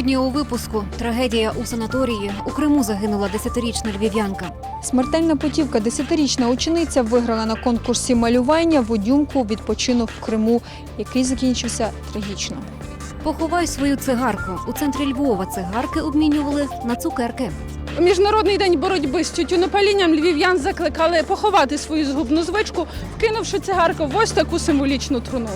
Сьогодні у випуску трагедія у санаторії. У Криму загинула десятирічна львів'янка. Смертельна путівка десятирічна учениця виграла на конкурсі малювання водюмку відпочинок в Криму, який закінчився трагічно. Поховай свою цигарку. У центрі Львова цигарки обмінювали на цукерки. У Міжнародний день боротьби з тютюнопалінням львів'ян закликали поховати свою згубну звичку, вкинувши цигарку в ось таку символічну труну.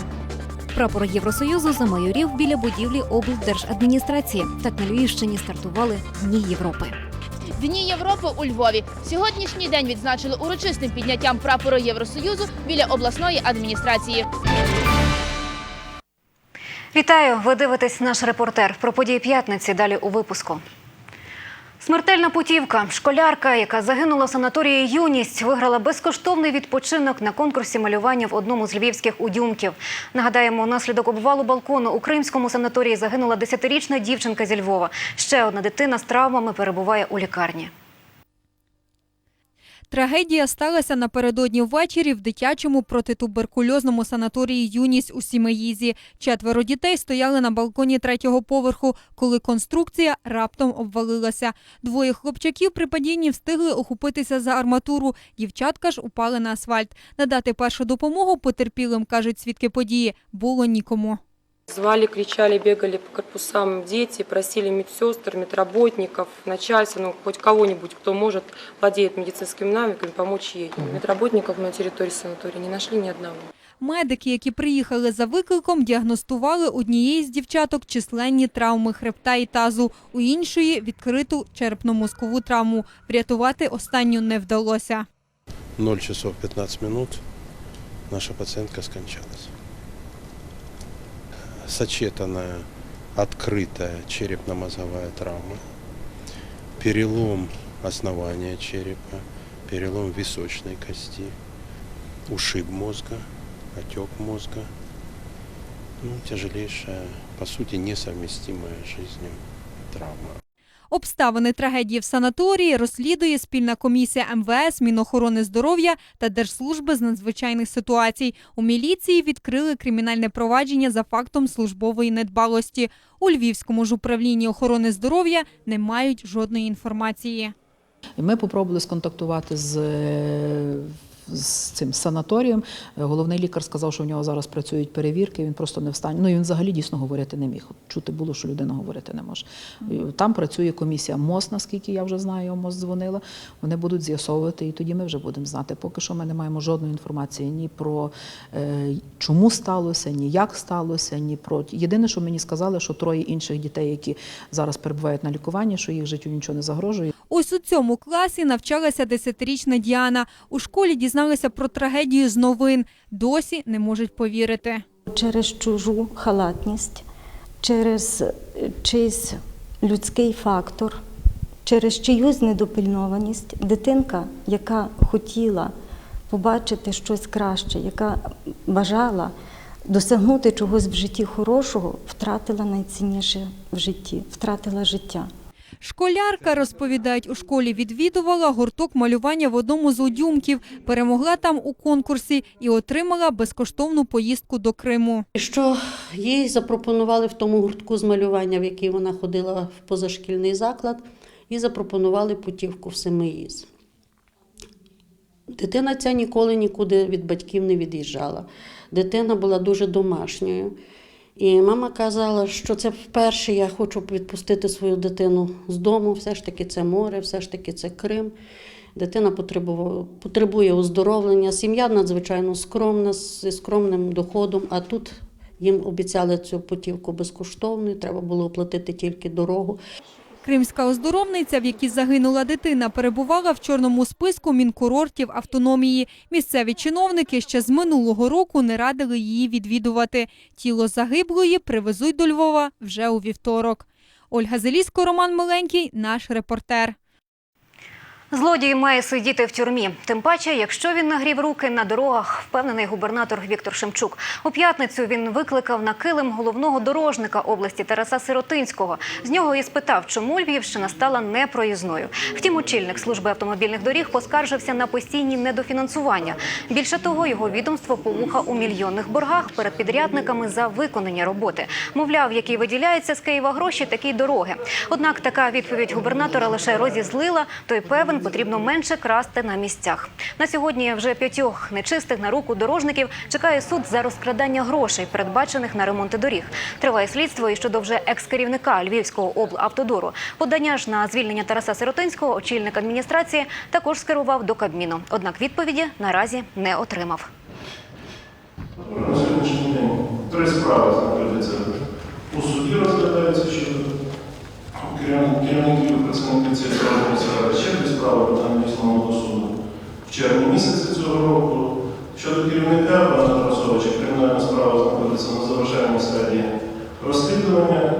Прапор Євросоюзу замайорів біля будівлі облдержадміністрації. Так на Львівщині стартували Дні Європи. Дні Європи у Львові сьогоднішній день відзначили урочистим підняттям прапору Євросоюзу біля обласної адміністрації. Вітаю! Ви дивитесь наш репортер про події п'ятниці. Далі у випуску. Смертельна путівка. Школярка, яка загинула в санаторії Юність, виграла безкоштовний відпочинок на конкурсі малювання в одному з львівських удюмків. Нагадаємо, наслідок обвалу балкону у кримському санаторії загинула 10-річна дівчинка зі Львова. Ще одна дитина з травмами перебуває у лікарні. Трагедія сталася напередодні ввечері в дитячому протитуберкульозному санаторії Юність у Сімеїзі. Четверо дітей стояли на балконі третього поверху, коли конструкція раптом обвалилася. Двоє хлопчаків при падінні встигли охопитися за арматуру. Дівчатка ж упали на асфальт. Надати першу допомогу потерпілим, кажуть свідки події, було нікому. Звали, кричали, бегали по корпусам дети, просили медсестр, медработников, начальство, ну хоть кого-нибудь, кто может, владеет медицинскими навыками, помочь ей. Медработников на территории санатория не нашли ни одного. Медики, які приїхали за викликом, діагностували однієї з дівчаток численні травми хребта і тазу, у іншої відкриту черепно-мозкову травму. Врятувати останню не вдалося. 0 часов 15 минут наша пациентка скончалась. Сочетанная, открытая черепно-мозговая травма, перелом основания черепа, перелом височной кости, ушиб мозга, отек мозга. Ну, тяжелейшая, по сути, несовместимая с жизнью травма. Обставини трагедії в санаторії розслідує спільна комісія МВС, Мінохорони здоров'я та Держслужби з надзвичайних ситуацій. У міліції відкрили кримінальне провадження за фактом службової недбалості. У Львівському ж управлінні охорони здоров'я не мають жодної інформації. Ми попробували сконтактувати з, е, з цим санаторієм. Е, Головний лікар сказав, що в нього зараз працюють перевірки, він просто не встане. Ну і він взагалі дійсно говорити не міг. Чути було, що людина говорити не може. Там працює комісія МОЗ, наскільки я вже знаю, МОЗ дзвонила. Вони будуть з'ясовувати, і тоді ми вже будемо знати. Поки що ми не маємо жодної інформації ні про е, чому сталося, ні як сталося, ні про єдине, що мені сказали, що троє інших дітей, які зараз перебувають на лікуванні, що їх життю нічого не загрожує. Ось у цьому класі навчалася 10-річна Діана. У школі дізналася про трагедію з новин. Досі не можуть повірити. через чужу халатність, через чийсь людський фактор, через чиюсь недопильнованість, дитинка, яка хотіла побачити щось краще, яка бажала досягнути чогось в житті хорошого, втратила найцінніше в житті, втратила життя. Школярка, розповідають, у школі відвідувала гурток малювання в одному з удюмків, перемогла там у конкурсі і отримала безкоштовну поїздку до Криму. Що їй запропонували в тому гуртку з малювання, в який вона ходила в позашкільний заклад, і запропонували путівку в Семиїз. Дитина ця ніколи нікуди від батьків не від'їжджала. Дитина була дуже домашньою. І мама казала, що це вперше я хочу відпустити свою дитину з дому. Все ж таки це море, все ж таки це Крим. Дитина потребує, оздоровлення. Сім'я надзвичайно скромна, зі скромним доходом, а тут їм обіцяли цю путівку безкоштовною. треба було оплатити тільки дорогу. Кримська оздоровниця, в якій загинула дитина, перебувала в чорному списку мінкурортів автономії. Місцеві чиновники ще з минулого року не радили її відвідувати. Тіло загиблої привезуть до Львова вже у вівторок. Ольга Зеліско, Роман Миленький, наш репортер. Злодій має сидіти в тюрмі. Тим паче, якщо він нагрів руки на дорогах, впевнений губернатор Віктор Шемчук. У п'ятницю він викликав на килим головного дорожника області Тараса Сиротинського. З нього і спитав, чому Львівщина стала непроїзною. Втім, очільник служби автомобільних доріг поскаржився на постійні недофінансування. Більше того, його відомство повуха у мільйонних боргах перед підрядниками за виконання роботи. Мовляв, які виділяються з Києва гроші, такі дороги. Однак така відповідь губернатора лише розізлила, той певен потрібно менше красти на місцях. На сьогодні вже п'ятьох нечистих на руку дорожників чекає суд за розкрадання грошей, передбачених на ремонти доріг. Триває слідство і щодо вже екс-керівника Львівського облавтодору. Подання ж на звільнення Тараса Сиротинського очільник адміністрації також скерував до Кабміну. Однак відповіді наразі не отримав. Три справи знаходяться у суді, розглядаються щодо керівників працівників цієї справи ради. Ще дві справи подання основного суду в червні місяці цього року. Щодо керівника пана Тарасовича, кримінальна справа знаходиться на завершальній стадії розслідування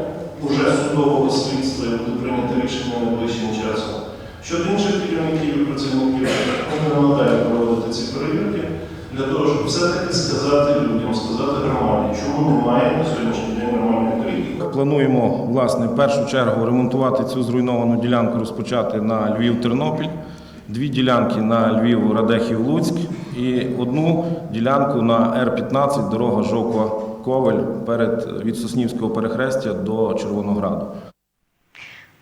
уже судового слідства і буде прийнято рішення найближчим часом. Щодо інших керівників і працівників, ми будемо далі проводити ці перевірки для того, щоб все-таки сказати людям, сказати громаді, чому немає на сьогоднішній. Плануємо власне в першу чергу ремонтувати цю зруйновану ділянку, розпочати на Львів-Тернопіль, дві ділянки на Львів, Радехів, Луцьк і одну ділянку на Р-15 дорога Жовква Ковель перед від Соснівського перехрестя до Червонограду.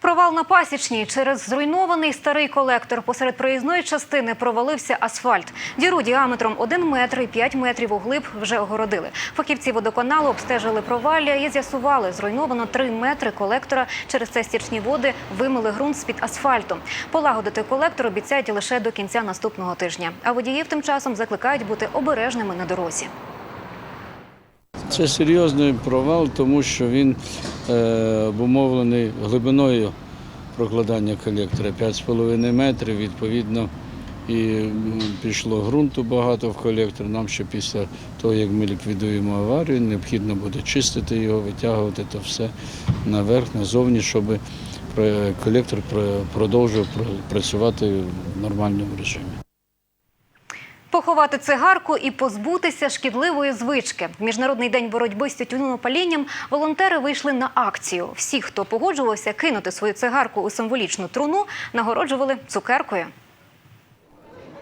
Провал на пасічній через зруйнований старий колектор посеред проїзної частини провалився асфальт. Діру діаметром 1 метр і 5 метрів углиб вже огородили. Фахівці водоканалу обстежили провалля і з'ясували, зруйновано 3 метри колектора. Через це стічні води вимили ґрунт з-під асфальту. Полагодити колектор обіцяють лише до кінця наступного тижня. А водіїв тим часом закликають бути обережними на дорозі. Це серйозний провал, тому що він обумовлений глибиною прокладання колектора 5,5 метрів. Відповідно, і пішло ґрунту багато в колектор. Нам ще після того, як ми ліквідуємо аварію, необхідно буде чистити його, витягувати то все наверх, назовні, щоб колектор про- продовжував пр- працювати в нормальному режимі. Поховати цигарку і позбутися шкідливої звички. В Міжнародний день боротьби з тютюнопалінням волонтери вийшли на акцію. Всі, хто погоджувався кинути свою цигарку у символічну труну, нагороджували цукеркою.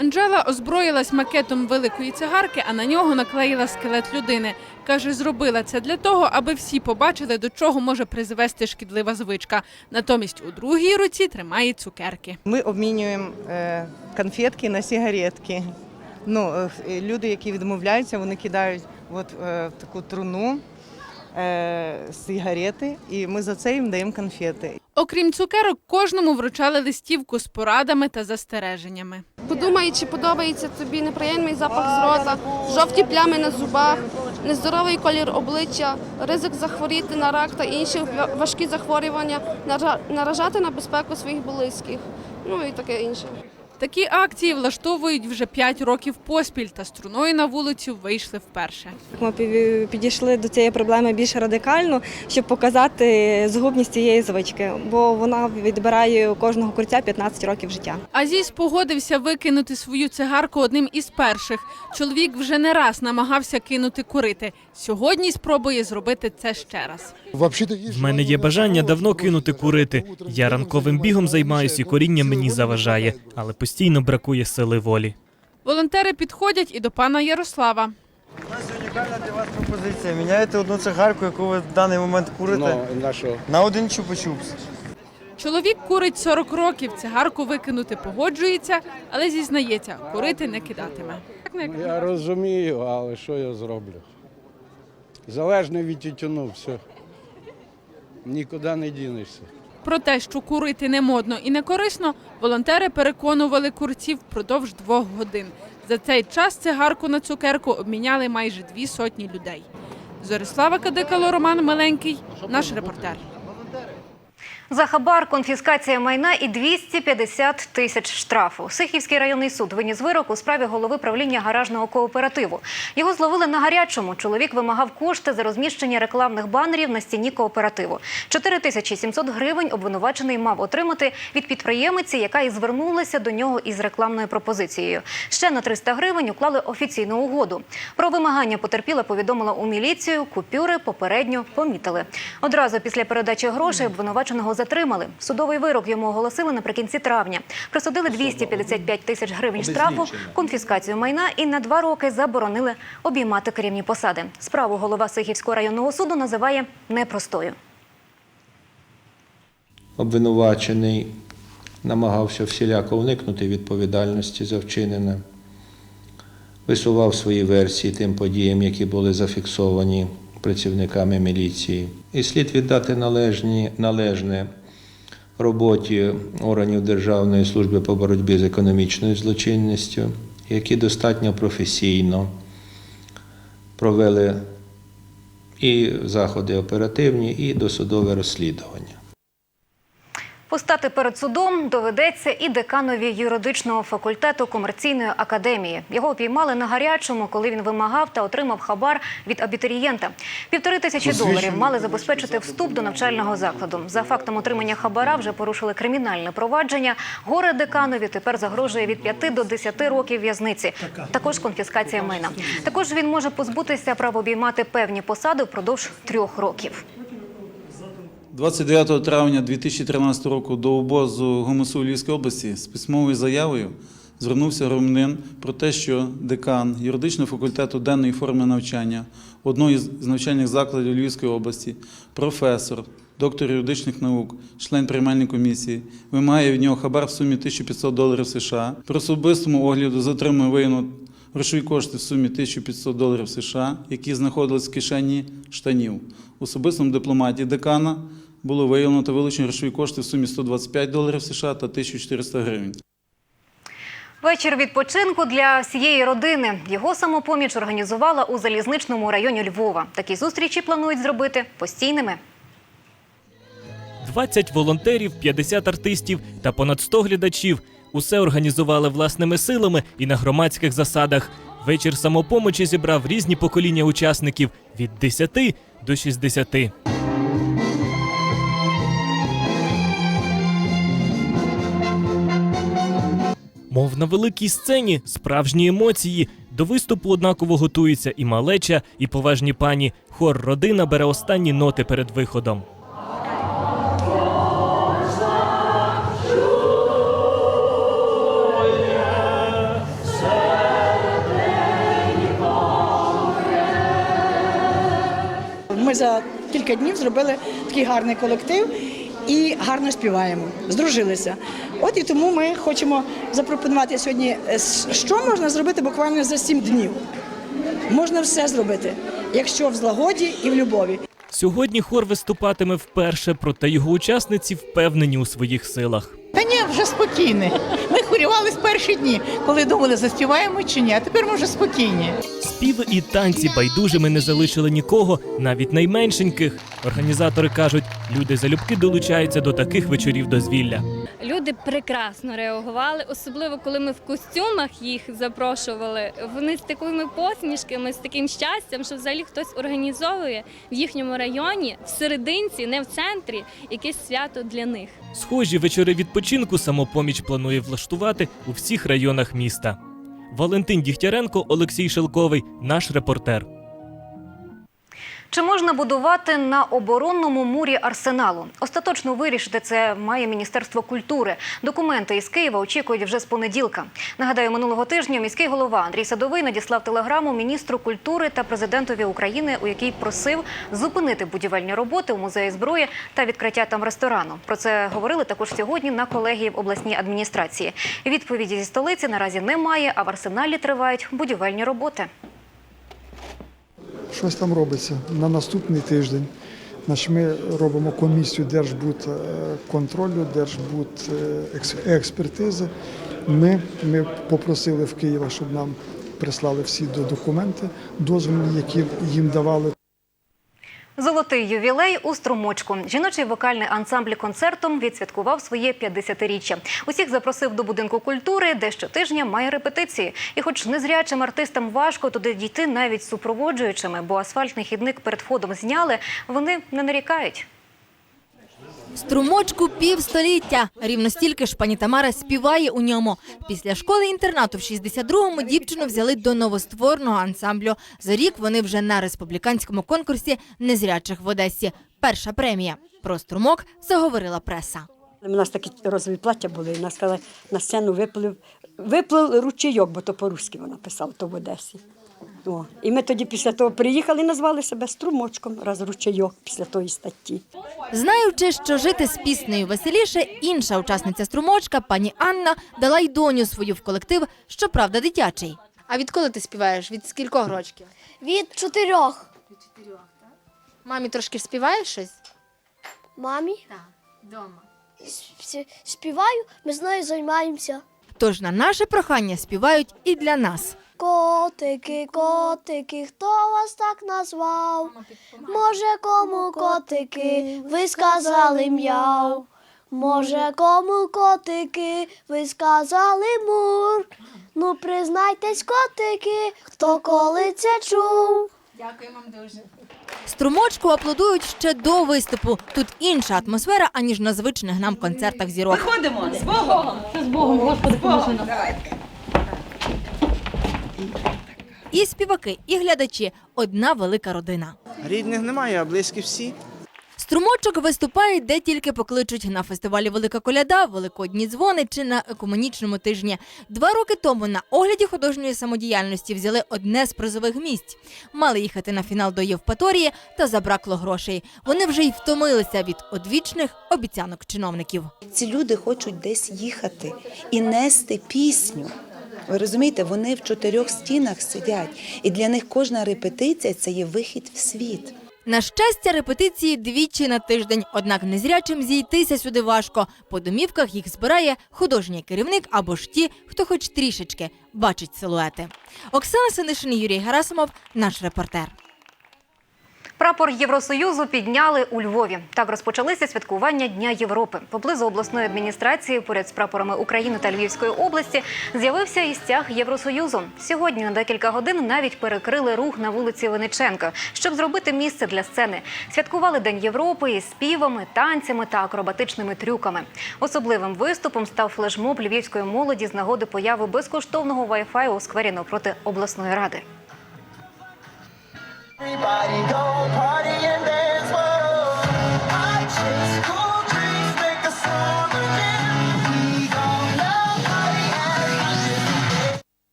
Анжела озброїлась макетом великої цигарки, а на нього наклеїла скелет людини. Каже, зробила це для того, аби всі побачили, до чого може призвести шкідлива звичка. Натомість у другій руці тримає цукерки. Ми обмінюємо е, конфетки на сигаретки. Ну, е, люди, які відмовляються, вони кидають от, е, в таку труну е, сигарети, і ми за це їм даємо конфети. Окрім цукерок, кожному вручали листівку з порадами та застереженнями. Подумай, чи подобається тобі неприємний запах з рота, жовті плями на зубах, нездоровий колір обличчя, ризик захворіти на рак та інші важкі захворювання, наражати на безпеку своїх близьких, ну і таке інше. Такі акції влаштовують вже 5 років поспіль та струною на вулицю вийшли вперше. Ми підійшли до цієї проблеми більш радикально, щоб показати згубність цієї звички, бо вона відбирає у кожного курця 15 років життя. Азіз погодився викинути свою цигарку одним із перших. Чоловік вже не раз намагався кинути курити. Сьогодні спробує зробити це ще раз. В мене є бажання давно кинути курити. Я ранковим бігом займаюся, і коріння мені заважає, але постійно бракує сили волі. Волонтери підходять і до пана Ярослава. У нас Унікальна для вас пропозиція. Міняєте одну цигарку, яку ви в даний момент курите, на один чупа-чупс. Чоловік курить 40 років, цигарку викинути погоджується, але зізнається, курити не кидатиме. Я розумію, але що я зроблю? Залежно від тютюну, все. Нікуди не дінешся. Про те, що курити не модно і не корисно, волонтери переконували курців впродовж двох годин. За цей час цигарку на цукерку обміняли майже дві сотні людей. Зорислава Кадикало, Роман Миленький, наш репортер. За хабар, конфіскація майна і 250 тисяч штрафу. Сихівський районний суд виніс вирок у справі голови правління гаражного кооперативу. Його зловили на гарячому. Чоловік вимагав кошти за розміщення рекламних банерів на стіні кооперативу. 4700 гривень обвинувачений мав отримати від підприємиці, яка і звернулася до нього із рекламною пропозицією. Ще на 300 гривень уклали офіційну угоду. Про вимагання потерпіла повідомила у міліцію. Купюри попередньо помітили. Одразу після передачі грошей обвинуваченого затримали. Судовий вирок йому оголосили наприкінці травня. Присудили 255 тисяч гривень штрафу, конфіскацію майна і на два роки заборонили обіймати керівні посади. Справу голова Сихівського районного суду називає непростою. Обвинувачений намагався всіляко уникнути відповідальності за вчинене, висував свої версії тим подіям, які були зафіксовані працівниками міліції. І слід віддати належні, належне роботі органів Державної служби по боротьбі з економічною злочинністю, які достатньо професійно провели і заходи оперативні, і досудове розслідування. Постати перед судом доведеться і деканові юридичного факультету комерційної академії. Його опіймали на гарячому, коли він вимагав та отримав хабар від абітурієнта. Півтори тисячі доларів мали забезпечити вступ до навчального закладу. За фактом отримання хабара вже порушили кримінальне провадження. Горе деканові тепер загрожує від 5 до 10 років в'язниці. Також конфіскація майна. Також він може позбутися права обіймати певні посади впродовж трьох років. 29 травня 2013 року до обозу ГУМСУ Львівської області з письмовою заявою звернувся громадянин про те, що декан юридичного факультету денної форми навчання одного з навчальних закладів Львівської області, професор, доктор юридичних наук, член приймальної комісії, вимагає від нього хабар в сумі 1500 доларів США. При особистому огляду затримує виявлено грошові кошти в сумі 1500 доларів США, які знаходились в кишені штанів. Особистому дипломаті декана було виявлено та вилучені грошові кошти в сумі 125 доларів США та 1400 гривень. Вечір відпочинку для всієї родини. Його самопоміч організувала у залізничному районі Львова. Такі зустрічі планують зробити постійними. 20 волонтерів, 50 артистів та понад 100 глядачів. Усе організували власними силами і на громадських засадах. Вечір самопомочі зібрав різні покоління учасників від 10 до 60. Мов на великій сцені справжні емоції. До виступу однаково готуються і малеча, і поважні пані. Хор родина бере останні ноти перед виходом. Ми за кілька днів зробили такий гарний колектив і гарно співаємо. Здружилися. От і тому ми хочемо запропонувати сьогодні, е, що можна зробити буквально за сім днів. Можна все зробити, якщо в злагоді і в любові. Сьогодні хор виступатиме вперше, проте його учасниці впевнені у своїх силах. Та ні, вже спокійні. Ми хвилювали з перші дні, коли думали, заспіваємо чи ні, а тепер ми вже спокійні. Співи і танці байдужими не залишили нікого, навіть найменшеньких. Організатори кажуть, люди залюбки долучаються до таких вечорів дозвілля. Люди прекрасно реагували, особливо коли ми в костюмах їх запрошували. Вони з такими посмішками, з таким щастям, що взагалі хтось організовує в їхньому районі, в серединці, не в центрі, якесь свято для них. Схожі вечори відпочинку самопоміч планує влаштувати у всіх районах міста. Валентин Дігтяренко, Олексій Шелковий, наш репортер. Чи можна будувати на оборонному мурі арсеналу? Остаточно вирішити це має Міністерство культури. Документи із Києва очікують вже з понеділка. Нагадаю, минулого тижня міський голова Андрій Садовий надіслав телеграму міністру культури та президентові України, у якій просив зупинити будівельні роботи у музеї зброї та відкриття там ресторану. Про це говорили також сьогодні на колегії в обласній адміністрації. Відповіді зі столиці наразі немає, а в арсеналі тривають будівельні роботи. Щось там робиться на наступний тиждень. Значить, ми робимо комісію Держбудконтролю, Держбудекспертизи. Ми, ми попросили в Києва, щоб нам прислали всі до- документи, дозволи, які їм давали Золотий ювілей у струмочку. Жіночий вокальний ансамбль концертом відсвяткував своє 50-річчя. Усіх запросив до будинку культури, де щотижня має репетиції. І, хоч незрячим артистам важко туди дійти навіть супроводжуючими, бо асфальтний хідник перед входом зняли, вони не нарікають. Струмочку півстоліття. Рівно стільки ж пані Тамара співає у ньому. Після школи-інтернату в 62-му дівчину взяли до новоствореного ансамблю. За рік вони вже на республіканському конкурсі незрячих в Одесі. Перша премія. Про струмок заговорила преса. У нас такі розові плаття були, і сказали, на сцену виплив, виплив ручейок, бо то по-русски вона писала, то в Одесі. О. І ми тоді після того приїхали і назвали себе струмочком, раз ручейок після тої статті. Знаючи, що жити з піснею веселіше, інша учасниця струмочка, пані Анна, дала й доню свою в колектив, щоправда, дитячий. А відколи ти співаєш? Від скількох років? Від чотирьох. Від чотирьох, так? Мамі трошки співаєш щось? Мамі Так, вдома. Співаю, ми з нею займаємося. Тож на наше прохання співають і для нас. Котики, котики, хто вас так назвав? Може, кому котики, ви сказали м'яв. Може, кому котики, ви сказали мур. Ну, признайтесь, котики, хто коли це чув. Дякую вам дуже. Струмочку аплодують ще до виступу. Тут інша атмосфера, аніж на звичних нам концертах зірок. Виходимо з Богом. З Богом, Господи, поможи нам. Давайте. І співаки, і глядачі одна велика родина. Рідних немає, а близькі всі. Струмочок виступає де тільки покличуть на фестивалі Велика Коляда, Великодні дзвони чи на екуменічному тижні. Два роки тому на огляді художньої самодіяльності взяли одне з призових місць. Мали їхати на фінал до Євпаторії, та забракло грошей. Вони вже й втомилися від одвічних обіцянок чиновників. Ці люди хочуть десь їхати і нести пісню. Ви розумієте, вони в чотирьох стінах сидять, і для них кожна репетиція це є вихід в світ. На щастя, репетиції двічі на тиждень, однак незрячим зійтися сюди важко. По домівках їх збирає художній керівник або ж ті, хто хоч трішечки бачить силуети. Оксана Синишин, Юрій Герасимов, наш репортер. Прапор Євросоюзу підняли у Львові. Так розпочалися святкування Дня Європи. Поблизу обласної адміністрації, поряд з прапорами України та Львівської області, з'явився і стяг Євросоюзу. Сьогодні на декілька годин навіть перекрили рух на вулиці Винниченка, щоб зробити місце для сцени. Святкували День Європи із співами, танцями та акробатичними трюками. Особливим виступом став флешмоб львівської молоді з нагоди появи безкоштовного Wi-Fi у сквері навпроти обласної ради.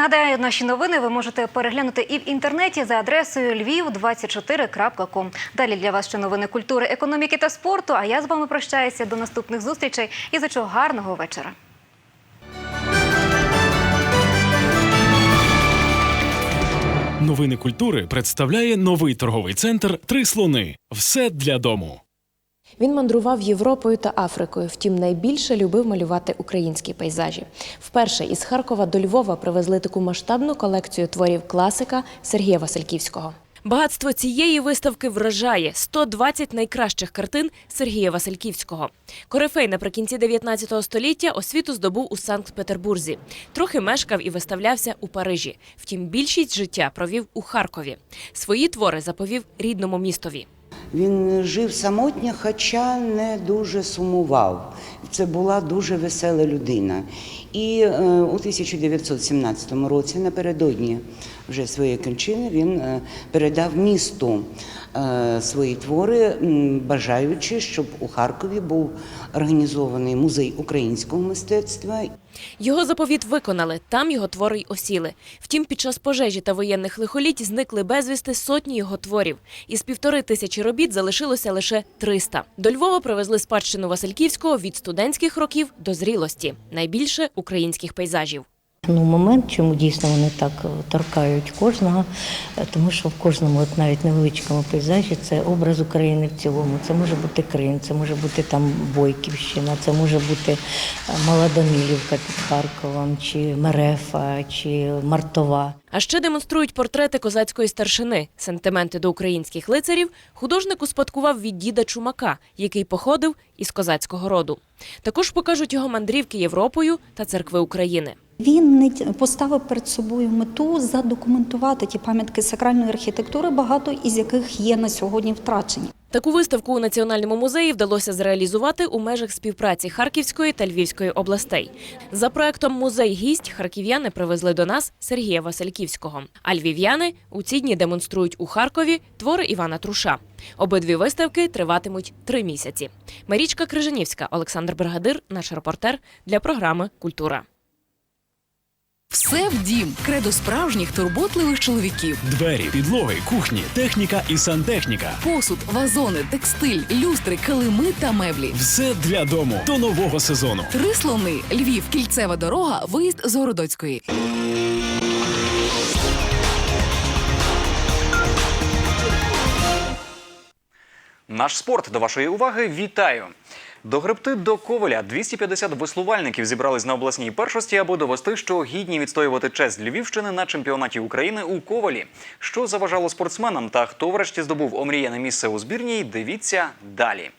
Нагадаю, наші новини ви можете переглянути і в інтернеті за адресою lviv24.com. Далі для вас ще новини культури, економіки та спорту. А я з вами прощаюся до наступних зустрічей і зачу гарного вечора. Новини культури представляє новий торговий центр Три слони. Все для дому. Він мандрував Європою та Африкою, втім найбільше любив малювати українські пейзажі. Вперше із Харкова до Львова привезли таку масштабну колекцію творів класика Сергія Васильківського. Багатство цієї виставки вражає 120 найкращих картин Сергія Васильківського. Корифей наприкінці 19 століття освіту здобув у Санкт-Петербурзі. Трохи мешкав і виставлявся у Парижі. Втім, більшість життя провів у Харкові. Свої твори заповів рідному містові. Він жив самотньо, хоча не дуже сумував. Це була дуже весела людина. І е, у 1917 році, напередодні вже своєї кончини, він е, передав місту е, свої твори, бажаючи, щоб у Харкові був організований музей українського мистецтва. Його заповіт виконали, там його твори й осіли. Втім, під час пожежі та воєнних лихоліть зникли безвісти сотні його творів. Із півтори тисячі робіт залишилося лише 300. До Львова привезли спадщину Васильківського від студентських років до зрілості. Найбільше українських пейзажів. Ну, момент, чому дійсно вони так е, торкають кожного, Е, тому що в кожному, от навіть невеличкому пейзажі, це образ України в цілому. Це може бути Крим, це може бути там Бойківщина, це може бути е, Мала Данилівка під Харковом, чи Мерефа, чи Мартова. А ще демонструють портрети козацької старшини. Сентименти до українських лицарів художник успадкував від діда Чумака, який походив із козацького роду. Також покажуть його мандрівки Європою та церкви України. Він не поставив перед собою мету задокументувати ті пам'ятки сакральної архітектури, багато із яких є на сьогодні втрачені. Таку виставку у Національному музеї вдалося зреалізувати у межах співпраці Харківської та Львівської областей. За проектом Музей гість харків'яни привезли до нас Сергія Васильківського. А львів'яни у ці дні демонструють у Харкові твори Івана Труша. Обидві виставки триватимуть три місяці. Марічка Крижанівська, Олександр Бригадир, наш репортер для програми Культура. Все в дім. Кредо справжніх турботливих чоловіків. Двері, підлоги, кухні, техніка і сантехніка. Посуд, вазони, текстиль, люстри, килими та меблі. Все для дому до нового сезону. Три слони. Львів, кільцева дорога, виїзд з Городоцької. Наш спорт до вашої уваги. Вітаю! До гребти до Коваля 250 веслувальників зібрались на обласній першості, аби довести, що гідні відстоювати честь Львівщини на чемпіонаті України у Ковалі. Що заважало спортсменам та хто врешті здобув омріяне місце у збірній, дивіться далі.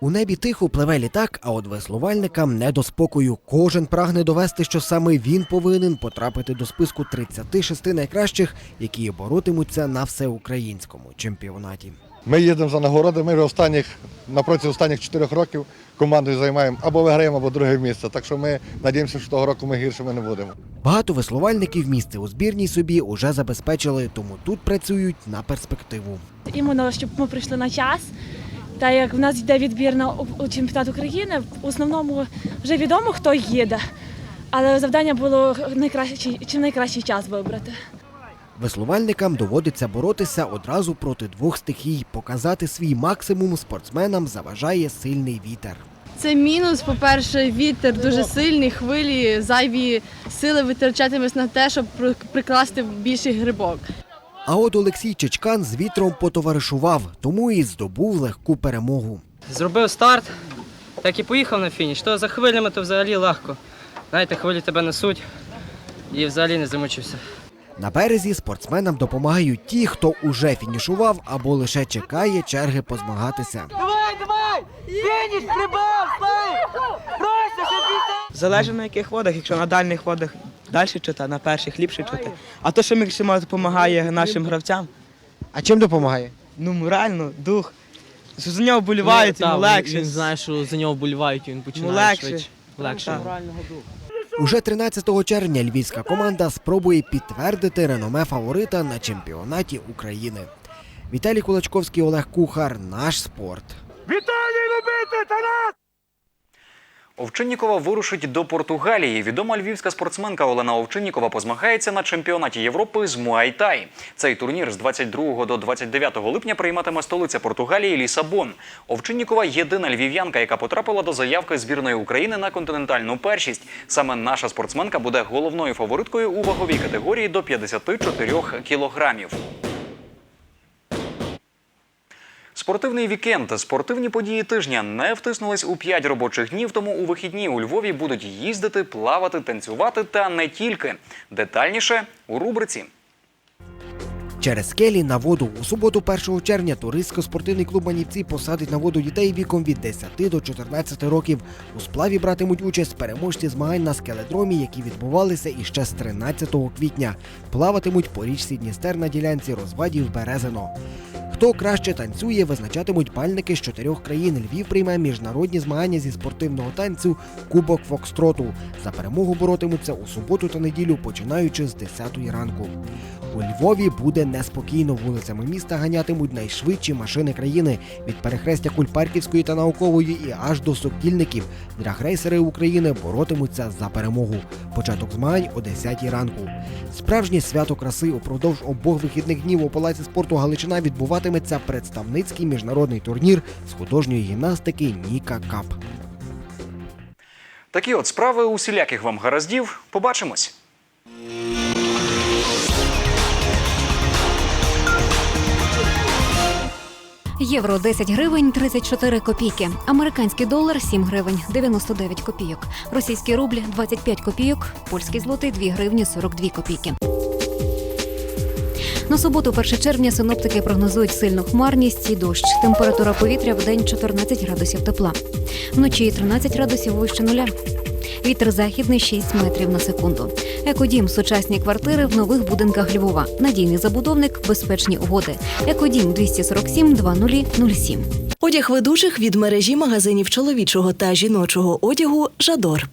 У небі тихо пливе літак, а от веслувальникам не до спокою. Кожен прагне довести, що саме він повинен потрапити до списку 36 найкращих, які боротимуться на всеукраїнському чемпіонаті. Ми їдемо за нагороди. Ми вже останніх напроти останніх чотирьох років командою займаємо або виграємо, або друге місце. Так що ми надіємося, що того року ми гіршими не будемо. Багато веслувальників місце у збірній собі уже забезпечили, тому тут працюють на перспективу. іменно щоб ми прийшли на час. Та як в нас йде відбір на чемпіонат України, в основному вже відомо, хто їде. Але завдання було найкращий, чим найкращий час вибрати. Веслувальникам доводиться боротися одразу проти двох стихій. Показати свій максимум спортсменам заважає сильний вітер. Це мінус, по-перше, вітер дуже сильний, хвилі, зайві сили витрачатимеш на те, щоб прикласти більший грибок. А от Олексій Чечкан з вітром потоваришував, тому і здобув легку перемогу. Зробив старт, так і поїхав на фініш. То за хвилями то взагалі легко. Знаєте, хвилі тебе несуть і взагалі не замучився. На березі спортсменам допомагають ті, хто уже фінішував або лише чекає черги позмагатися. Давай, давай! Фініш, прибав, Залежить на яких водах, якщо на дальніх водах далі чути, на перших ліпше чути. А то, що максимально допомагає нашим гравцям. А чим допомагає? Ну, морально, дух. Що за нього вболівають, йому легше. Він знає, що за нього вболівають, і він починає легше. швидше. Легше. Так. Уже 13 червня львівська команда спробує підтвердити реноме фаворита на чемпіонаті України. Віталій Кулачковський, Олег Кухар, наш спорт. Віталій любити Тарас! Овчиннікова вирушить до Португалії. Відома львівська спортсменка Олена Овчиннікова позмагається на чемпіонаті Європи з Муайтай. Цей турнір з 22 до 29 липня прийматиме столиця Португалії Лісабон. Овчиннікова єдина львів'янка, яка потрапила до заявки збірної України на континентальну першість. Саме наша спортсменка буде головною фавориткою у ваговій категорії до 54 кілограмів. Спортивний вікенд, спортивні події тижня не втиснулись у 5 робочих днів, тому у вихідні у Львові будуть їздити, плавати, танцювати та не тільки. Детальніше у рубриці. Через скелі на воду у суботу, 1 червня, туристсько-спортивний клуб Манівці посадить на воду дітей віком від 10 до 14 років. У сплаві братимуть участь переможці змагань на скеледромі, які відбувалися іще з 13 квітня. Плаватимуть по річці Дністер на ділянці розвадів Березино. Хто краще танцює, визначатимуть пальники з чотирьох країн. Львів прийме міжнародні змагання зі спортивного танцю Кубок Фокстроту. За перемогу боротимуться у суботу та неділю, починаючи з 10-ї ранку. У Львові буде неспокійно. Вулицями міста ганятимуть найшвидші машини країни від перехрестя Кульпарківської та наукової і аж до сокільників. Драгрейсери України боротимуться за перемогу. Початок змагань о 10-й ранку. Справжнє свято краси упродовж обох вихідних днів у палаці спорту Галичина відбуватиметься представницький міжнародний турнір з художньої гімнастики Ніка Кап. Такі от справи усіляких вам гараздів. Побачимось. Євро 10 гривень 34 копійки. Американський долар 7 гривень 99 копійок. Російський рубль 25 копійок. Польський злотий 2 гривні 42 копійки. На суботу, 1 червня, синоптики прогнозують сильну хмарність і дощ. Температура повітря в день 14 градусів тепла. Вночі 13 градусів вище нуля. Вітер західний 6 метрів на секунду. Екодім сучасні квартири в нових будинках Львова. Надійний забудовник, безпечні угоди. Екодім 247 2007. Одяг ведучих від мережі магазинів чоловічого та жіночого одягу Жадор.